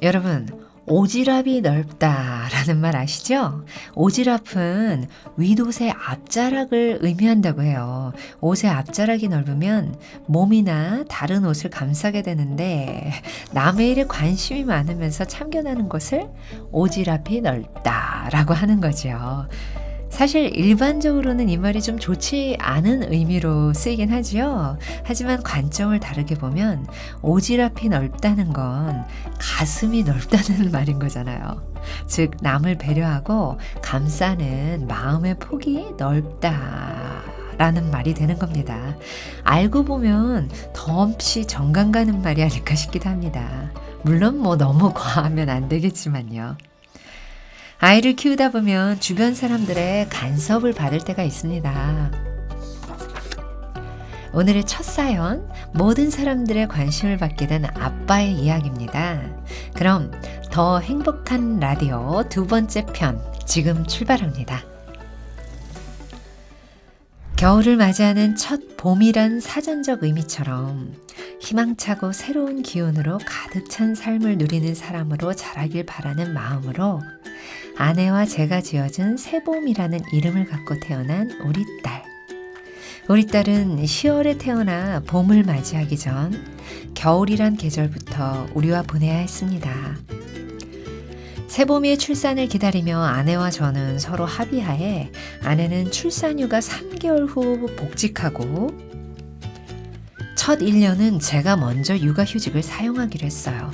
여러분, 오지랖이 넓다라는 말 아시죠? 오지랖은 윗옷의 앞자락을 의미한다고 해요. 옷의 앞자락이 넓으면 몸이나 다른 옷을 감싸게 되는데 남의 일에 관심이 많으면서 참견하는 것을 오지랖이 넓다라고 하는 거죠. 사실 일반적으로는 이 말이 좀 좋지 않은 의미로 쓰이긴 하지요. 하지만 관점을 다르게 보면 오지랖이 넓다는 건 가슴이 넓다는 말인 거잖아요. 즉, 남을 배려하고 감싸는 마음의 폭이 넓다. 라는 말이 되는 겁니다. 알고 보면 덤없이 정감 가는 말이 아닐까 싶기도 합니다. 물론 뭐 너무 과하면 안 되겠지만요. 아이를 키우다 보면 주변 사람들의 간섭을 받을 때가 있습니다. 오늘의 첫 사연, 모든 사람들의 관심을 받게 된 아빠의 이야기입니다. 그럼 더 행복한 라디오 두 번째 편, 지금 출발합니다. 겨울을 맞이하는 첫 봄이란 사전적 의미처럼 희망차고 새로운 기운으로 가득 찬 삶을 누리는 사람으로 자라길 바라는 마음으로 아내와 제가 지어준 새봄이라는 이름을 갖고 태어난 우리 딸. 우리 딸은 10월에 태어나 봄을 맞이하기 전 겨울이란 계절부터 우리와 보내야 했습니다. 새봄이의 출산을 기다리며 아내와 저는 서로 합의하에 아내는 출산휴가 3개월 후 복직하고 첫 1년은 제가 먼저 육아휴직을 사용하기로 했어요.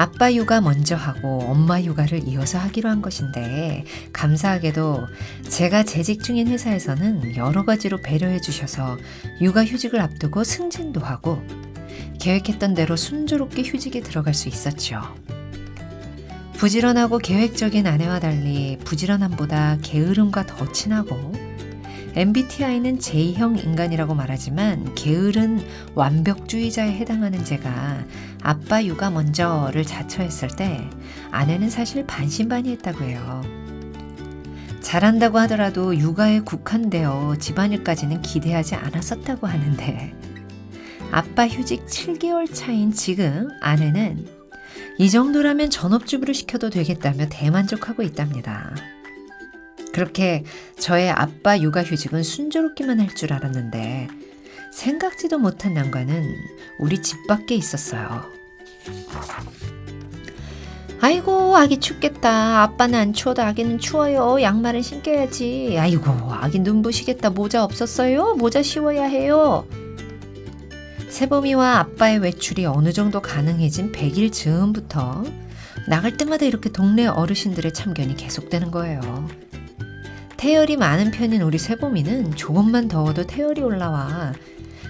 아빠 육아 먼저 하고 엄마 육아를 이어서 하기로 한 것인데 감사하게도 제가 재직 중인 회사에서는 여러 가지로 배려해 주셔서 육아 휴직을 앞두고 승진도 하고 계획했던 대로 순조롭게 휴직에 들어갈 수 있었죠. 부지런하고 계획적인 아내와 달리 부지런함보다 게으름과 더 친하고 MBTI는 J형 인간이라고 말하지만 게으른 완벽주의자에 해당하는 제가 아빠 육아 먼저를 자처했을 때 아내는 사실 반신반의했다고 해요. 잘한다고 하더라도 육아에 국한되어 집안일까지는 기대하지 않았었다고 하는데 아빠 휴직 7개월 차인 지금 아내는 이 정도라면 전업주부를 시켜도 되겠다며 대만족하고 있답니다. 그렇게 저의 아빠 육아 휴직은 순조롭기만 할 줄 알았는데 생각지도 못한 난관은 우리 집 밖에 있었어요. 아이고 아기 춥겠다. 아빠는 안 추워도 아기는 추워요. 양말은 신겨야지. 아이고 아기 눈부시겠다. 모자 없었어요? 모자 씌워야 해요. 세범이와 아빠의 외출이 어느 정도 가능해진 100일 즈음부터 나갈 때마다 이렇게 동네 어르신들의 참견이 계속되는 거예요. 태열이 많은 편인 우리 세봄이는 조금만 더워도 태열이 올라와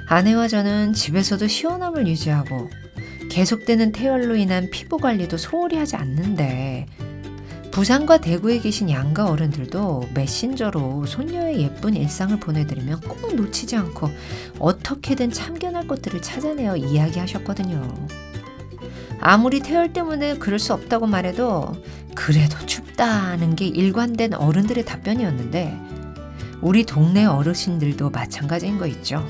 아내와 저는 집에서도 시원함을 유지하고 계속되는 태열로 인한 피부 관리도 소홀히 하지 않는데 부산과 대구에 계신 양가 어른들도 메신저로 손녀의 예쁜 일상을 보내드리면 꼭 놓치지 않고 어떻게든 참견할 것들을 찾아내어 이야기하셨거든요. 아무리 태열 때문에 그럴 수 없다고 말해도 그래도 춥다는 게 일관된 어른들의 답변이었는데 우리 동네 어르신들도 마찬가지인 거 있죠.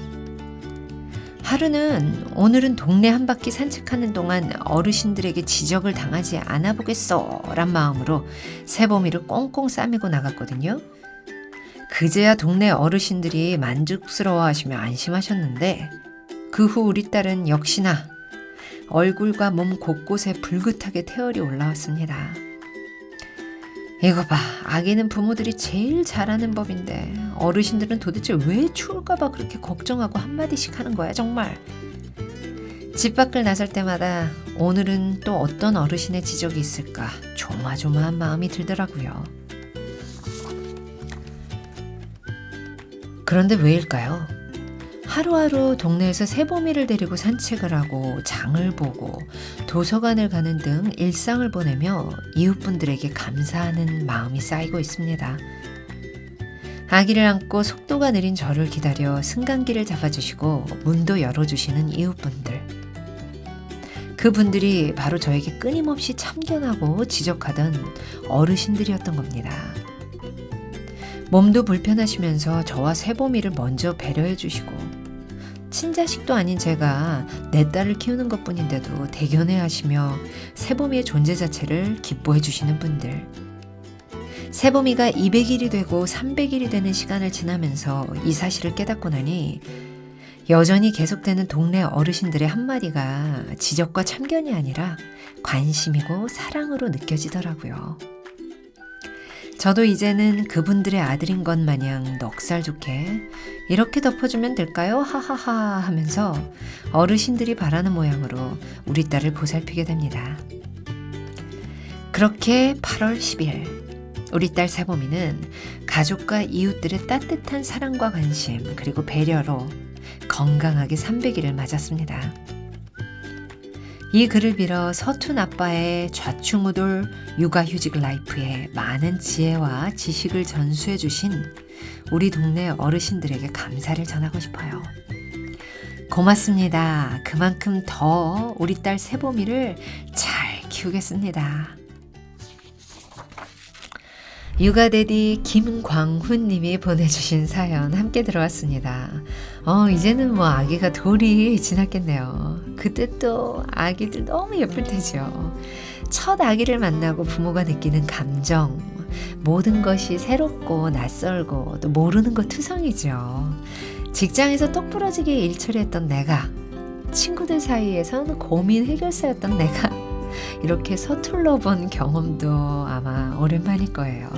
하루는 오늘은 동네 한 바퀴 산책하는 동안 어르신들에게 지적을 당하지 않아 보겠어 란 마음으로 새봄이를 꽁꽁 싸매고 나갔거든요. 그제야 동네 어르신들이 만족스러워 하시며 안심하셨는데 그 후 우리 딸은 역시나 얼굴과 몸 곳곳에 불긋하게 태열이 올라왔습니다. 이거 봐. 아기는 부모들이 제일 잘하는 법인데 어르신들은 도대체 왜 추울까봐 그렇게 걱정하고 한마디씩 하는 거야, 정말. 집 밖을 나설 때마다 오늘은 또 어떤 어르신의 지적이 있을까 조마조마한 마음이 들더라고요. 그런데 왜일까요? 하루하루 동네에서 새보미를 데리고 산책을 하고 장을 보고 도서관을 가는 등 일상을 보내며 이웃분들에게 감사하는 마음이 쌓이고 있습니다. 아기를 안고 속도가 느린 저를 기다려 승강기를 잡아주시고 문도 열어주시는 이웃분들. 그분들이 바로 저에게 끊임없이 참견하고 지적하던 어르신들이었던 겁니다. 몸도 불편하시면서 저와 새보미를 먼저 배려해 주시고 친자식도 아닌 제가 내 딸을 키우는 것 뿐인데도 대견해 하시며 세봄이의 존재 자체를 기뻐해 주시는 분들. 세봄이가 200일이 되고 300일이 되는 시간을 지나면서 이 사실을 깨닫고 나니 여전히 계속되는 동네 어르신들의 한마디가 지적과 참견이 아니라 관심이고 사랑으로 느껴지더라고요. 저도 이제는 그분들의 아들인 것 마냥 넉살 좋게 이렇게 덮어주면 될까요? 하하하 하면서 어르신들이 바라는 모양으로 우리 딸을 보살피게 됩니다. 그렇게 8월 10일 우리 딸 사범이는 가족과 이웃들의 따뜻한 사랑과 관심 그리고 배려로 건강하게 300일을 맞았습니다. 이 글을 빌어 서툰 아빠의 좌충우돌 육아휴직 라이프에 많은 지혜와 지식을 전수해 주신 우리 동네 어르신들에게 감사를 전하고 싶어요. 고맙습니다. 그만큼 더 우리 딸 세보미를 잘 키우겠습니다. 육아데디 김광훈 님이 보내주신 사연 함께 들어왔습니다. 어, 이제는 뭐 아기가 돌이 지났겠네요. 그때 또 아기들 너무 예쁠 테죠. 첫 아기를 만나고 부모가 느끼는 감정, 모든 것이 새롭고 낯설고 또 모르는 것 투성이죠. 직장에서 똑 부러지게 일 처리했던 내가, 친구들 사이에선 고민 해결사였던 내가, 이렇게 서툴러 본 경험도 아마 오랜만일 거예요.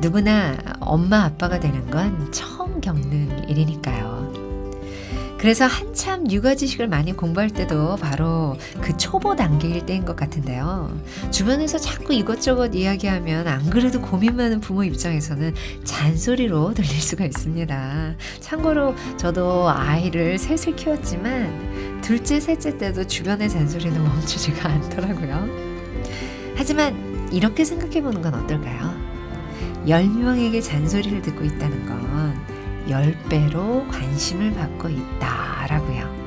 누구나 엄마 아빠가 되는 건 처음 겪는 일이니까요. 그래서 한참 육아 지식을 많이 공부할 때도 바로 그 초보 단계일 때인 것 같은데요. 주변에서 자꾸 이것저것 이야기하면 안 그래도 고민 많은 부모 입장에서는 잔소리로 들릴 수가 있습니다. 참고로 저도 아이를 셋을 키웠지만 둘째, 셋째 때도 주변의 잔소리는 멈추지가 않더라고요. 하지만 이렇게 생각해 보는 건 어떨까요? 10명에게 잔소리를 듣고 있다는 건 10배로 관심을 받고 있다라고요.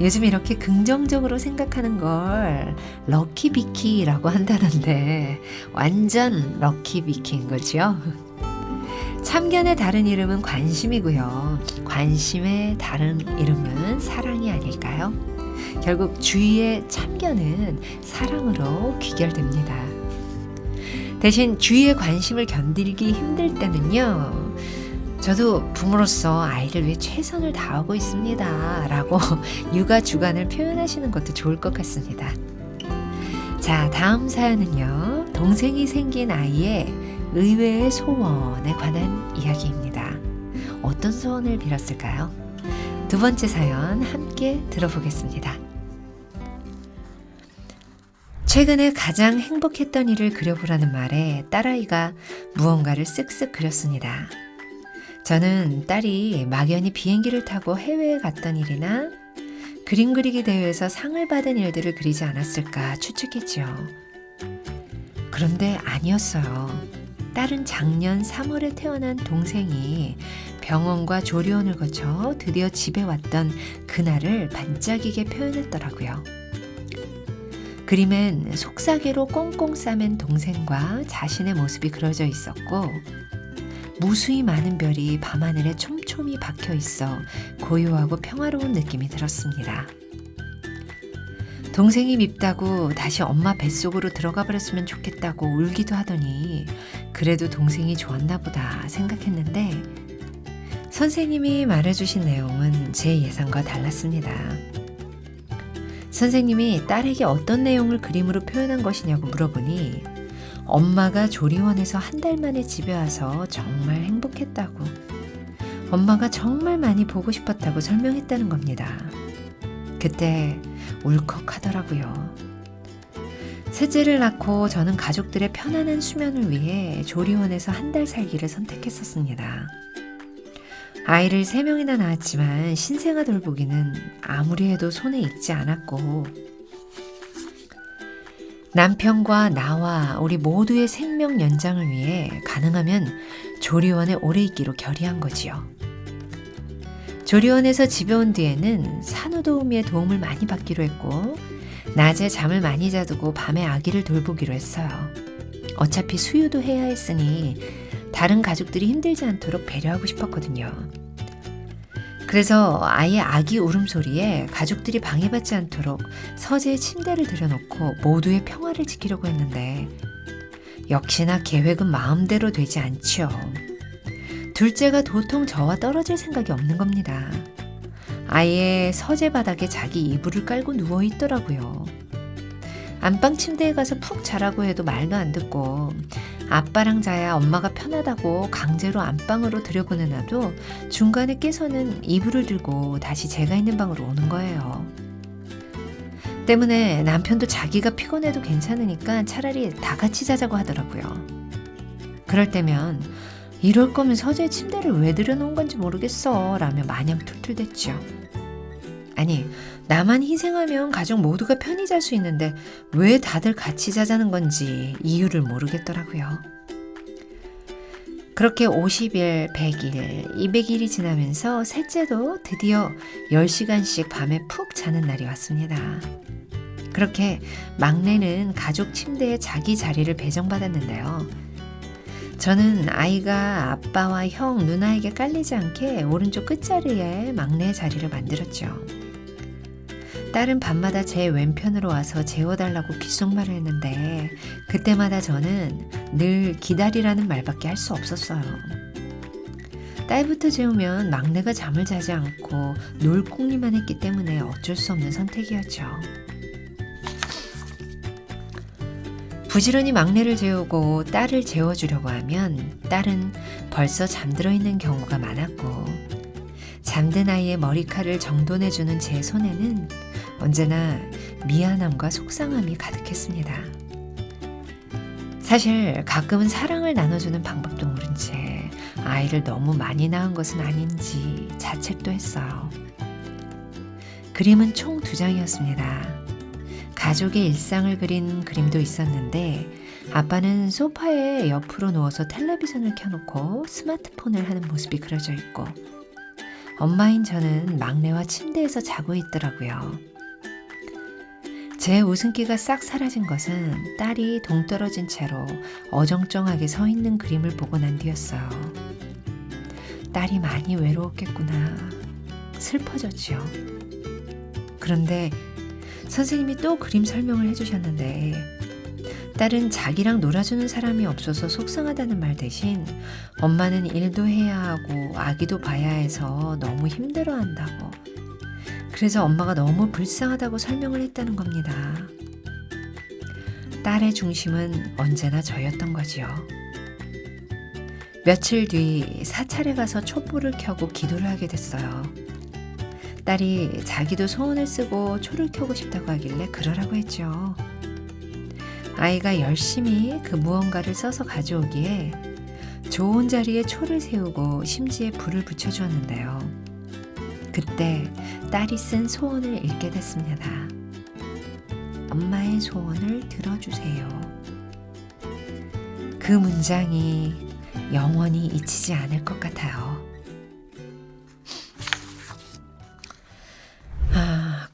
요즘 이렇게 긍정적으로 생각하는 걸 럭키비키라고 한다던데 완전 럭키비키인 거죠. 참견의 다른 이름은 관심이고요. 관심의 다른 이름은 사랑이 아닐까요? 결국 주위의 참견은 사랑으로 귀결됩니다. 대신 주위의 관심을 견디기 힘들 때는요. 저도 부모로서 아이를 위해 최선을 다하고 있습니다. 라고 육아 주간을 표현하시는 것도 좋을 것 같습니다. 자, 다음 사연은요. 동생이 생긴 아이의 의외의 소원에 관한 이야기입니다. 어떤 소원을 빌었을까요? 두 번째 사연 함께 들어보겠습니다. 최근에 가장 행복했던 일을 그려보라는 말에 딸아이가 무언가를 쓱쓱 그렸습니다. 저는 딸이 막연히 비행기를 타고 해외에 갔던 일이나 그림 그리기 대회에서 상을 받은 일들을 그리지 않았을까 추측했지요. 그런데 아니었어요. 딸은 작년 3월에 태어난 동생이 병원과 조리원을 거쳐 드디어 집에 왔던 그날을 반짝이게 표현했더라고요. 그림엔 속삭이로 꽁꽁 싸맨 동생과 자신의 모습이 그려져 있었고 무수히 많은 별이 밤하늘에 촘촘히 박혀 있어 고요하고 평화로운 느낌이 들었습니다. 동생이 밉다고 다시 엄마 뱃속으로 들어가 버렸으면 좋겠다고 울기도 하더니 그래도 동생이 좋았나 보다 생각했는데 선생님이 말해주신 내용은 제 예상과 달랐습니다. 선생님이 딸에게 어떤 내용을 그림으로 표현한 것이냐고 물어보니 엄마가 조리원에서 한 달 만에 집에 와서 정말 행복했다고. 엄마가 정말 많이 보고 싶었다고 설명했다는 겁니다. 그때 울컥하더라고요. 셋째를 낳고 저는 가족들의 편안한 수면을 위해 조리원에서 한 달 살기를 선택했었습니다. 아이를 세 명이나 낳았지만 신생아 돌보기는 아무리 해도 손에 익지 않았고 남편과 나와 우리 모두의 생명 연장을 위해 가능하면 조리원에 오래 있기로 결의한 거지요. 조리원에서 집에 온 뒤에는 산후도우미의 도움을 많이 받기로 했고 낮에 잠을 많이 자두고 밤에 아기를 돌보기로 했어요. 어차피 수유도 해야 했으니 다른 가족들이 힘들지 않도록 배려하고 싶었거든요. 그래서 아이의 아기 울음소리에 가족들이 방해받지 않도록 서재에 침대를 들여놓고 모두의 평화를 지키려고 했는데 역시나 계획은 마음대로 되지 않죠. 둘째가 도통 저와 떨어질 생각이 없는 겁니다. 아예 서재 바닥에 자기 이불을 깔고 누워 있더라고요. 안방 침대에 가서 푹 자라고 해도 말도 안 듣고 아빠랑 자야 엄마가 편하다고 강제로 안방으로 들여보내놔도 중간에 깨서는 이불을 들고 다시 제가 있는 방으로 오는 거예요. 때문에 남편도 자기가 피곤해도 괜찮으니까 차라리 다 같이 자자고 하더라고요. 그럴 때면 이럴 거면 서재 침대를 왜 들여놓은 건지 모르겠어 라며 마냥 툴툴댔죠. 아니 나만 희생하면 가족 모두가 편히 잘 수 있는데 왜 다들 같이 자자는 건지 이유를 모르겠더라고요. 그렇게 50일, 100일, 200일이 지나면서 셋째도 드디어 10시간씩 밤에 푹 자는 날이 왔습니다. 그렇게 막내는 가족 침대에 자기 자리를 배정받았는데요. 저는 아이가 아빠와 형, 누나에게 깔리지 않게 오른쪽 끝자리에 막내의 자리를 만들었죠. 딸은 밤마다 제 왼편으로 와서 재워달라고 귓속말을 했는데 그때마다 저는 늘 기다리라는 말밖에 할 수 없었어요. 딸부터 재우면 막내가 잠을 자지 않고 놀궁리만 했기 때문에 어쩔 수 없는 선택이었죠. 부지런히 막내를 재우고 딸을 재워주려고 하면 딸은 벌써 잠들어 있는 경우가 많았고 잠든 아이의 머리칼을 정돈해주는 제 손에는 언제나 미안함과 속상함이 가득했습니다. 사실 가끔은 사랑을 나눠주는 방법도 모른 채 아이를 너무 많이 낳은 것은 아닌지 자책도 했어요. 그림은 총 두 장이었습니다. 가족의 일상을 그린 그림도 있었는데 아빠는 소파에 옆으로 누워서 텔레비전을 켜놓고 스마트폰을 하는 모습이 그려져 있고 엄마인 저는 막내와 침대에서 자고 있더라고요. 제 웃음기가 싹 사라진 것은 딸이 동떨어진 채로 어정쩡하게 서 있는 그림을 보고 난 뒤였어요. 딸이 많이 외로웠겠구나. 슬퍼졌지요. 그런데 선생님이 또 그림 설명을 해주셨는데 딸은 자기랑 놀아주는 사람이 없어서 속상하다는 말 대신 엄마는 일도 해야 하고 아기도 봐야 해서 너무 힘들어 한다고 그래서 엄마가 너무 불쌍하다고 설명을 했다는 겁니다. 딸의 중심은 언제나 저였던 거지요. 며칠 뒤 사찰에 가서 촛불을 켜고 기도를 하게 됐어요. 딸이 자기도 소원을 쓰고 초를 켜고 싶다고 하길래 그러라고 했죠. 아이가 열심히 그 무언가를 써서 가져오기에 좋은 자리에 초를 세우고 심지에 불을 붙여주었는데요. 그때 딸이 쓴 소원을 읽게 됐습니다. 엄마의 소원을 들어주세요. 그 문장이 영원히 잊히지 않을 것 같아요.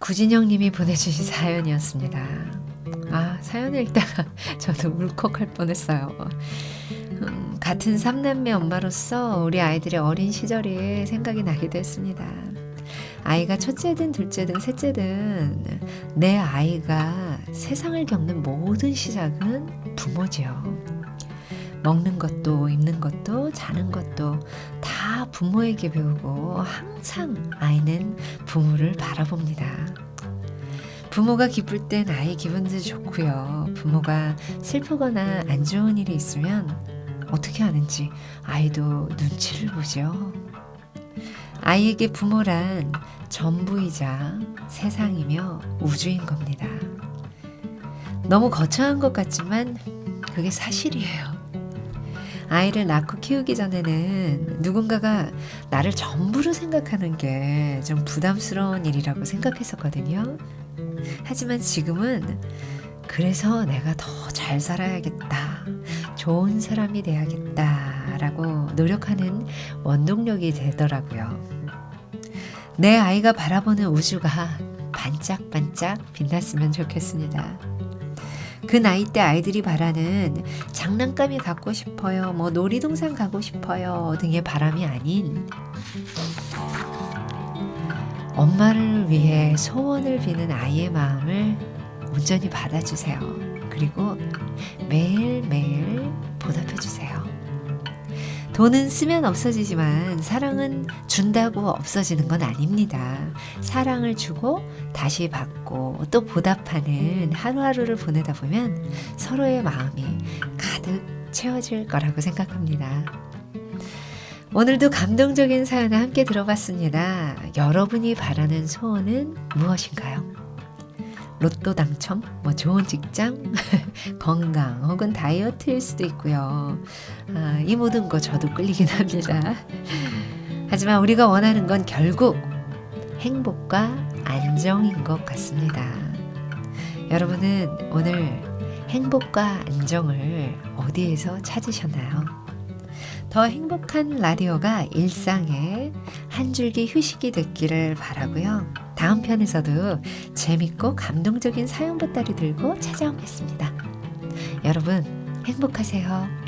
구진영 님이 보내주신 사연이었습니다. 아, 사연을 읽다가 저도 울컥할 뻔했어요. 음, 같은 삼남매 엄마로서 우리 아이들의 어린 시절이 생각이 나기도 했습니다. 아이가 첫째든 둘째든 셋째든 내 아이가 세상을 겪는 모든 시작은 부모지요. 먹는 것도 입는 것도 자는 것도 다 부모에게 배우고 항상 아이는 부모를 바라봅니다. 부모가 기쁠 땐 아이 기분도 좋고요. 부모가 슬프거나 안 좋은 일이 있으면 어떻게 하는지 아이도 눈치를 보죠. 아이에게 부모란 전부이자 세상이며 우주인 겁니다. 너무 거창한 것 같지만 그게 사실이에요. 아이를 낳고 키우기 전에는 누군가가 나를 전부로 생각하는 게 좀 부담스러운 일이라고 생각했었거든요. 하지만 지금은 그래서 내가 더 잘 살아야겠다. 좋은 사람이 돼야겠다 라고 노력하는 원동력이 되더라고요. 내 아이가 바라보는 우주가 반짝반짝 빛났으면 좋겠습니다. 그 나이 때 아이들이 바라는 장난감이 갖고 싶어요, 뭐 놀이동산 가고 싶어요 등의 바람이 아닌 엄마를 위해 소원을 비는 아이의 마음을 온전히 받아주세요. 그리고 매일매일 보답해주세요. 돈은 쓰면 없어지지만 사랑은 준다고 없어지는 건 아닙니다. 사랑을 주고 다시 받고 또 보답하는 하루하루를 보내다 보면 서로의 마음이 가득 채워질 거라고 생각합니다. 오늘도 감동적인 사연을 함께 들어봤습니다. 여러분이 바라는 소원은 무엇인가요? 로또 당첨, 뭐 좋은 직장, 건강 혹은 다이어트일 수도 있고요. 아, 이 모든 거 저도 끌리긴 합니다. 하지만 우리가 원하는 건 결국 행복과 안정인 것 같습니다. 여러분은 오늘 행복과 안정을 어디에서 찾으셨나요? 더 행복한 라디오가 일상의 한 줄기 휴식이 됐기를 바라고요. 다음 편에서도 재밌고 감동적인 사연 보따리 들고 찾아오겠습니다. 여러분 행복하세요.